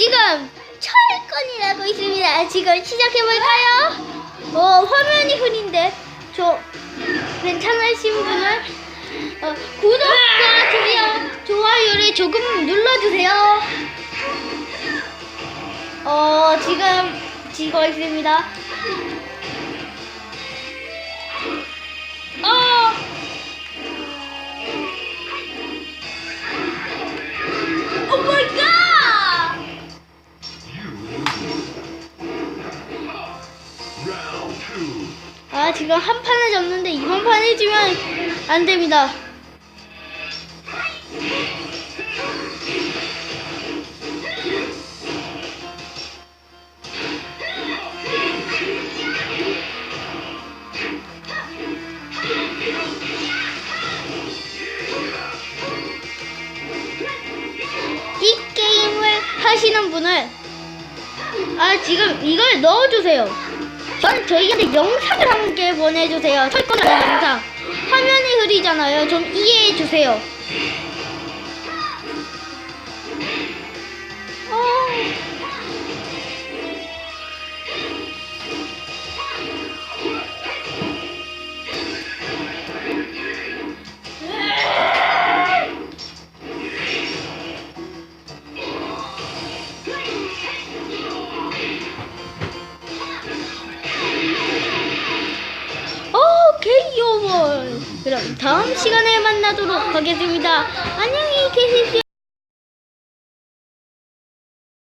있습니다. 지금 시작해볼까요? 어, 화면이 흐린데, 저, 괜찮으신 분은, 어, 구독과 좋아요, 좋아요를 조금 눌러주세요. 어, 지금, 지고 있습니다. 아 지금 한 판을 졌는데 이번 판을 지면 안 됩니다. 이 게임을 하시는 분을 아 지금 이걸 넣어주세요. 전 저희한테 영상을 함께 보내주세요. 철권을 영상. 화면이 흐리잖아요. 좀 이해해주세요. 그럼 다음 시간에 만나도록 하겠습니다. 안녕히 계십시오.